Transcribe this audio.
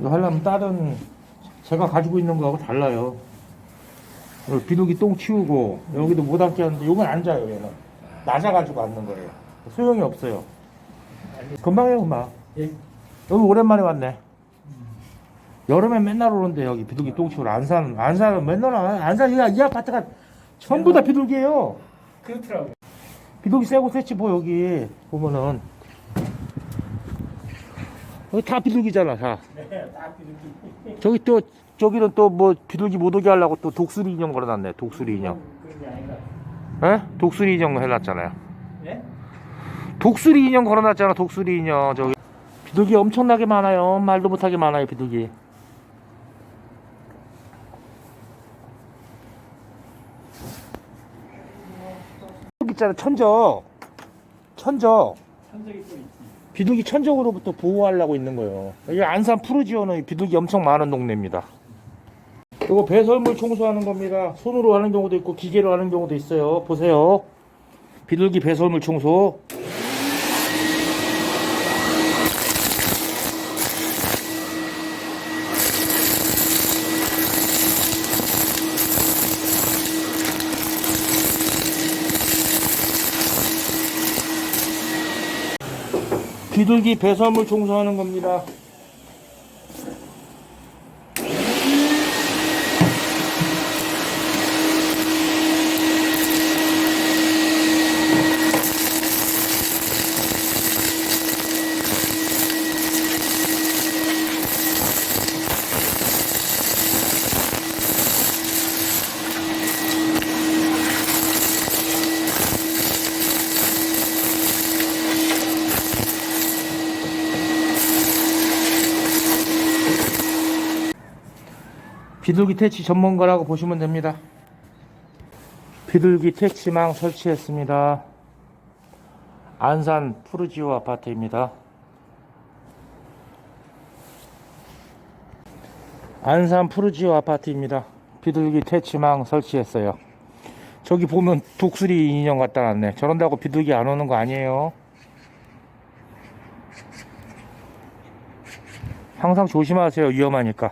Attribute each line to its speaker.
Speaker 1: 이거 하려면 다른 제가 가지고 있는 거하고 달라요. 비둘기 똥 치우고 여기도 못 앉게 하는데 이건 앉아요 얘는 낮아가지고 앉는 거예요. 소용이 없어요. 금방 해요 금방.
Speaker 2: 예.
Speaker 1: 여기 오랜만에 왔네. 여름에 맨날 오는데 여기 비둘기 똥 치우러 안산 안산은 맨날 와. 안산 이, 이 아파트가 전부 다 비둘기예요.
Speaker 2: 그렇더라고요.
Speaker 1: 비둘기 세고 셌지 뭐 여기 보면은 여기 다 비둘기잖아 다.
Speaker 2: 네, 딱 이렇게.
Speaker 1: 저기 또 저기는 또 뭐 비둘기 못 오게 하려고 또 독수리 인형 걸어놨네 독수리 인형.
Speaker 2: 그런 게 아니라.
Speaker 1: 에? 독수리 인형 해놨잖아요.
Speaker 2: 네?
Speaker 1: 독수리 인형 걸어놨잖아 독수리 인형 저기 비둘기 엄청나게 많아요 말도 못하게 많아요 비둘기 있잖아 천적 천적
Speaker 2: 천적이 또 있지.
Speaker 1: 비둘기 천적으로부터 보호하려고 있는 거예요. 여기 안산 푸르지오는 비둘기 엄청 많은 동네입니다. 이거 배설물 청소하는 겁니다. 손으로 하는 경우도 있고 기계로 하는 경우도 있어요. 보세요. 비둘기 배설물 청소 비둘기 배설물 청소하는 겁니다. 비둘기 퇴치 전문가라고 보시면 됩니다. 비둘기 퇴치망 설치했습니다. 안산 푸르지오 아파트입니다. 안산 푸르지오 아파트입니다. 비둘기 퇴치망 설치했어요. 저기 보면 독수리 인형 갖다 놨네. 저런다고 비둘기 안 오는 거 아니에요. 항상 조심하세요. 위험하니까.